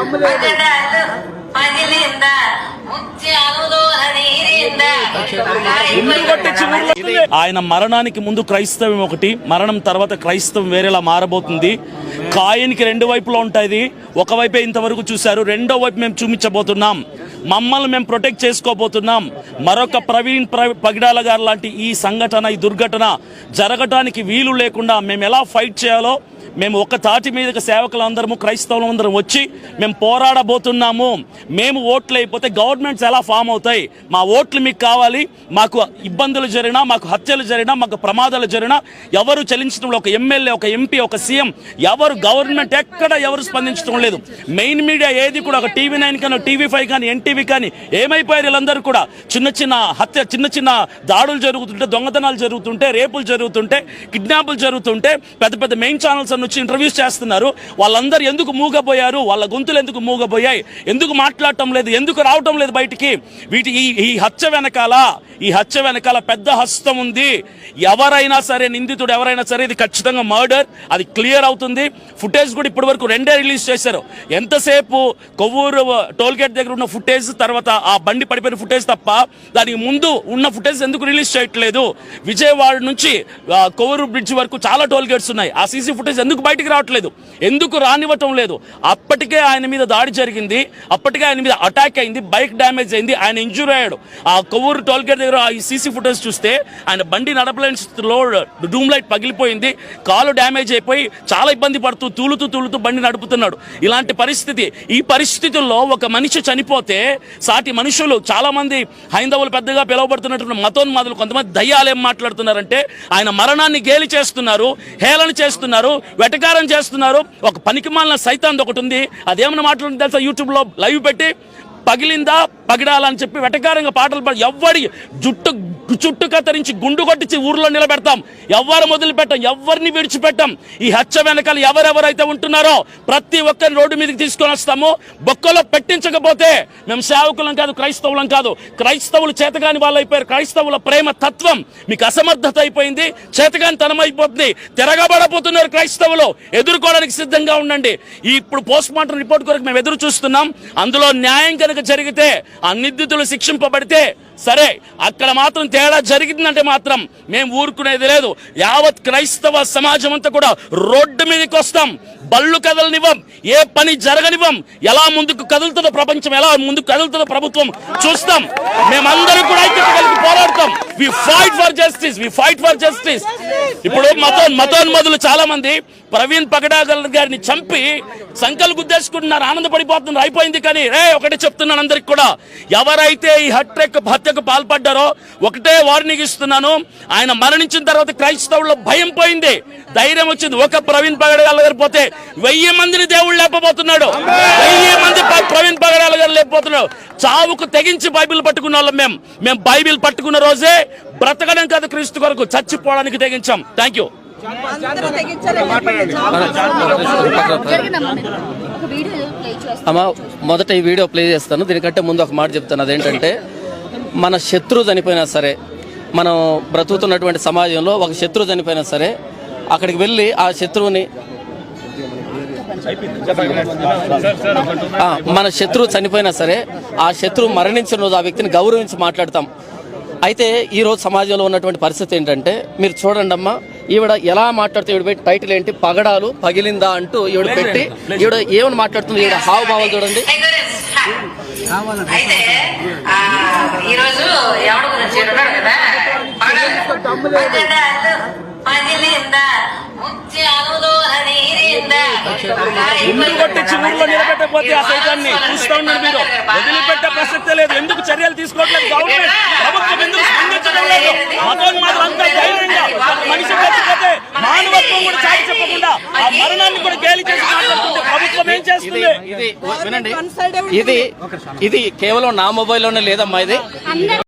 పగడాలు పగిలింద ముత్యాలు నీరింద ఆయన మరణానికి ముందు క్రైస్తవం ఒకటి మరణం తర్వాత క్రైస్తవం వేరేలా మారబోతుంది. కాయనికి రెండు వైపులో ఉంటుంది ఒకవైపే ఇంతవరకు చూశారు రెండో వైపు మేము చూపించబోతున్నాం. మమ్మల్ని మేము ప్రొటెక్ట్ చేసుకోబోతున్నాం. మరొక ప్రవీణ్ పగిడాల గారు లాంటి ఈ సంఘటన ఈ దుర్ఘటన జరగటానికి వీలు లేకుండా మేము ఎలా ఫైట్ చేయాలో మేము ఒక తాటి మీదకి సేవకులందరము క్రైస్తవులందరం వచ్చి మేము పోరాడబోతున్నాము. మేము ఓట్లు అయిపోతే గవర్నమెంట్స్ ఎలా ఫామ్ అవుతాయి. మా ఓట్లు మీకు కావాలి మాకు ఇబ్బందులు జరిగినా మాకు హత్యలు జరిగినా మాకు ప్రమాదాలు జరిగినా ఎవరు చలించడం ఒక ఎమ్మెల్యే ఒక ఎంపీ ఒక సీఎం ఎవరు గవర్నమెంట్ ఎక్కడ ఎవరు స్పందించడం లేదు. మెయిన్ మీడియా ఏది కూడా ఒక టీవీ నైన్ కానీ టీవీ ఫైవ్ కానీ ఎన్టీవీ కానీ ఏమైపోయారు వీళ్ళందరూ కూడా? చిన్న చిన్న హత్య చిన్న చిన్న దాడులు జరుగుతుంటే దొంగతనాలు జరుగుతుంటే రేపులు జరుగుతుంటే కిడ్నాపులు జరుగుతుంటే పెద్ద పెద్ద మెయిన్ ఛానల్స్ అని వచ్చి ఇంటర్వ్యూస్ చేస్తున్నారు. వాళ్ళందరూ ఎందుకు మూగపోయారు వాళ్ళ గొంతులు ఎందుకు మూగపోయాయి ఎందుకు మాట్లాడటం లేదు? ఎందుకు రావటం లేదు బయటికి? వీటి ఈ ఈ హత్య వెనకాల ఈ హత్య వెనకాల పెద్ద హస్తం ఉంది. ఎవరైనా సరే నిందితుడు ఎవరైనా సరే ఇది ఖచ్చితంగా మర్డర్ అది క్లియర్ అవుతుంది. ఫుటేజ్ కూడా ఇప్పటి వరకు రెండే రిలీజ్ చేశారు. ఎంతసేపు కొవ్వూరు టోల్ గేట్ దగ్గర ఉన్న ఫుటేజ్ తర్వాత ఆ బండి పడిపోయిన ఫుటేజ్ తప్ప దానికి ముందు ఉన్న ఫుటేజ్ ఎందుకు రిలీజ్ చేయట్లేదు? విజయవాడ నుంచి కొవ్వూరు బ్రిడ్జ్ వరకు చాలా టోల్ గేట్స్ ఉన్నాయి. ఆ సీసీ ఫుటేజ్ ఎందుకు బయటికి రావట్లేదు? ఎందుకు రానివ్వటం లేదు? అప్పటికే ఆయన మీద దాడి జరిగింది. అప్పటికే ఆయన మీద అటాక్ అయింది. బైక్ డ్యామేజ్ అయింది. ఆయన ఇంజూర్ అయ్యాడు. ఆ కొవ్వూరు టోల్ గేట్ దగ్గర ఈ సీసీ ఫుటేజ్ చూస్తే ఆయన బండి నడపలేని స్థితిలో డూమ్ లైట్ పగిలిపోయింది. కాలు డ్యామేజ్ అయిపోయి చాలా ఇబ్బంది పడుతూ తూలుతూ తూలుతూ బండి నడుపుతున్నాడు. ఇలాంటి పరిస్థితి ఈ పరిస్థితుల్లో ఒక మనిషి చనిపోతే సాటి మనుషులు చాలామంది హైందవులు పెద్దగా పిలువబడుతున్నటువంటి మతోన్మాదులు కొంతమంది దయ్యాలు ఏం మాట్లాడుతున్నారంటే ఆయన మరణాన్ని గేలి చేస్తున్నారు హేళన చేస్తున్నారు వెటకారం చేస్తున్నారు. ఒక పనికిమాలిన సైతాన్ ఒకటి ఉంది. అదేమన్నా మాట్లాడుతుంది తెలుసా? యూట్యూబ్లో లైవ్ పెట్టి పగిలిందా? పగిడాలని చెప్పి వెటకారంగా పాటలు పాడి ఎవ్వడి జుట్టు చుట్టు కత్తిరించి గుండు కొట్టించి ఊర్లో నిలబెడతాం. ఎవ్వరు మొదలుపెట్టాం ఎవరిని విడిచిపెట్టాం. ఈ హత్య వెనకాల ఎవరెవరైతే ఉంటున్నారో ప్రతి ఒక్కరిని రోడ్డు మీదకి తీసుకొని వస్తాము. బొక్కలో పెట్టించకపోతే మేము సేవకులం కాదు క్రైస్తవులం కాదు. క్రైస్తవులు చేతగాని వాళ్ళు అయిపోయారు క్రైస్తవుల ప్రేమ తత్వం మీకు అసమర్థత అయిపోయింది. చేతగాని తనం అయిపోతుంది. తిరగబడబోతున్నారు క్రైస్తవులు. ఎదుర్కోవడానికి సిద్ధంగా ఉండండి. ఇప్పుడు పోస్ట్ మార్టం రిపోర్ట్ కొరకు మేము ఎదురు చూస్తున్నాం అందులో న్యాయం కనుక జరిగితే ఆ నిందితులు శిక్షింపబడితే సరే అక్కడ మాత్రం తేడా జరిగిందంటే మాత్రం మేము ఊరుకునేది లేదు. యావత్ క్రైస్తవ సమాజం అంతా కూడా రోడ్డు మీదకి వస్తాం. బళ్ళు కదలనివ్వం. ఏ పని జరగనివ్వం. ఎలా ముందుకు కదులుతుందో ప్రపంచం ఎలా ముందుకు కదులుతుందో ప్రభుత్వం చూస్తాం. మేమందరం కూడా ఐక్యత కలిగి పోరాడతాం. We fight for justice we fight for justice ఇప్పుడు మతో మతోన్మదులు చాలా మంది ప్రవీణ్ పగడాగల్ గారిని చంపి సంకలు గుద్దేసుకుంటున్నారు ఆనందపడిపోతున్నారు. అయిపోయింది కానీ రే ఒకటే చెప్తున్నాను అందరికి కూడా. ఎవరైతే ఈ హత్యకు హత్యకు పాల్పడ్డారో ఒకటే వార్నింగ్ ఇస్తున్నాను. ఆయన మరణించిన తర్వాత క్రైస్తవుల్లో భయం పోయింది. ధైర్యం వచ్చింది. ఒక ప్రవీణ్ పగడాగల్ గారు పోతే వెయ్యి మందిని దేవుడు లేపబోతున్నాడు. వెయ్యి మంది ప్రవీణ్ పగడాల గారు లేకపోతున్నాడు చావుకు తెగించి బైబిల్ పట్టుకున్న వాళ్ళం మేము మేము బైబిల్ పట్టుకున్న రోజే బ్రతకడం కాదు క్రీస్తు కొరకు చచ్చిపోవడానికి తెగించాం. థ్యాంక్ యూ అందరూ తెగించాలని జరిగిందమ్మా మీరు? ఒక వీడియో ప్లే చేస్తాను. అమ్మ మొదట ఈ వీడియో ప్లే చేస్తాను. దీనికంటే ముందు ఒక మాట చెప్తాను. అదేంటంటే మన శత్రువు చనిపోయినా సరే మనం బ్రతుకుతున్నటువంటి సమాజంలో ఒక శత్రువు చనిపోయినా సరే అక్కడికి వెళ్ళి ఆ శత్రువుని మన శత్రువు చనిపోయినా సరే ఆ శత్రువు మరణించిన రోజు ఆ వ్యక్తిని గౌరవించి మాట్లాడతాం. అయితే ఈ రోజు సమాజంలో ఉన్నటువంటి పరిస్థితి ఏంటంటే మీరు చూడండి అమ్మా ఈవిడ ఎలా మాట్లాడుతూ ఈవిడ పెట్టి టైటిల్ ఏంటి? పగడాలు పగిలిందా అంటూ ఈవిడ పెట్టి ఈవిడ ఏమని మాట్లాడుతుంది? ఈవిడ హావభావాలు చూడండి. అయితే ఈరోజు ఎవడు గురించి ఉన్నాడు కదా? ముందు కొట్టించి ఊర్లో నిలబెట్టకపోతే ఆ సైతాన్ని చూస్తూ ఉన్నారు మీరు. వదిలిపెట్టే ప్రసక్తే లేదు. ఎందుకు చర్యలు తీసుకోవట్లేదు గవర్నమెంట్? ప్రభుత్వం ఎందుకు స్పందించడం లేదు? మతోన్మాదులు అంతా ధైర్యంగా మనిషి చచ్చిపోతే మానవత్వం కూడా చాటి చెప్పకుండా ఆ మరణాన్ని కూడా గేలి చేసి మాట్లాడుతుంటే ప్రభుత్వం ఏం చేస్తుంది? ఇది వినండి. ఇది ఇది కేవలం నా మొబైల్లోనే లేదమ్మా ఇది.